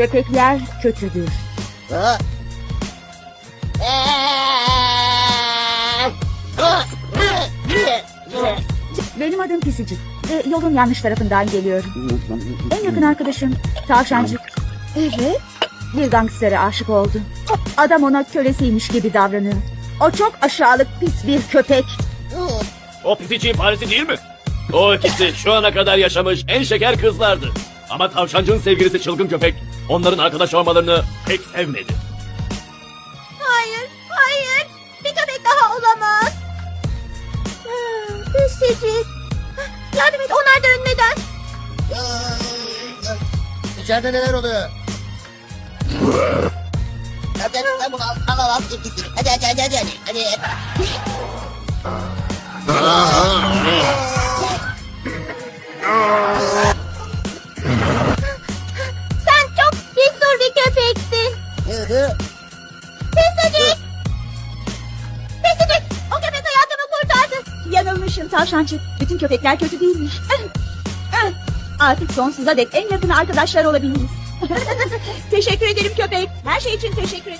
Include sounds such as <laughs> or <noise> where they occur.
Köpekler kötüdür. Ha? Benim adım Pisicik ve yolun yanlış tarafından geliyorum. En yakın arkadaşım Tavşancık. Evet. Bir gangstere aşık oldu. Adam ona kölesiymiş gibi davranıyor. O çok aşağılık pis bir köpek. O pisiciğin faresi değil mi? O ikisi şu ana kadar yaşamış en şeker kızlardı. Ama tavşancığın sevgilisi çılgın köpek onların arkadaş olmalarını pek sevmedi. Hayır, hayır. Bir köpek daha olamaz. Pisicik. Yardım et onlar da ölmeden. İçeride neler oluyor? Hadi hadi bunu al al al. Hadi hadi hadi hadi hadi. hadi. Hı hı. Pisicik. Pisicik. O köpek hayatımı kurtardı. Bütün köpekler kötü değilmiş. Artık sonsuza dek en yakın arkadaşlar olabiliriz. <laughs> teşekkür ederim köpek. Her şey için teşekkür ederim.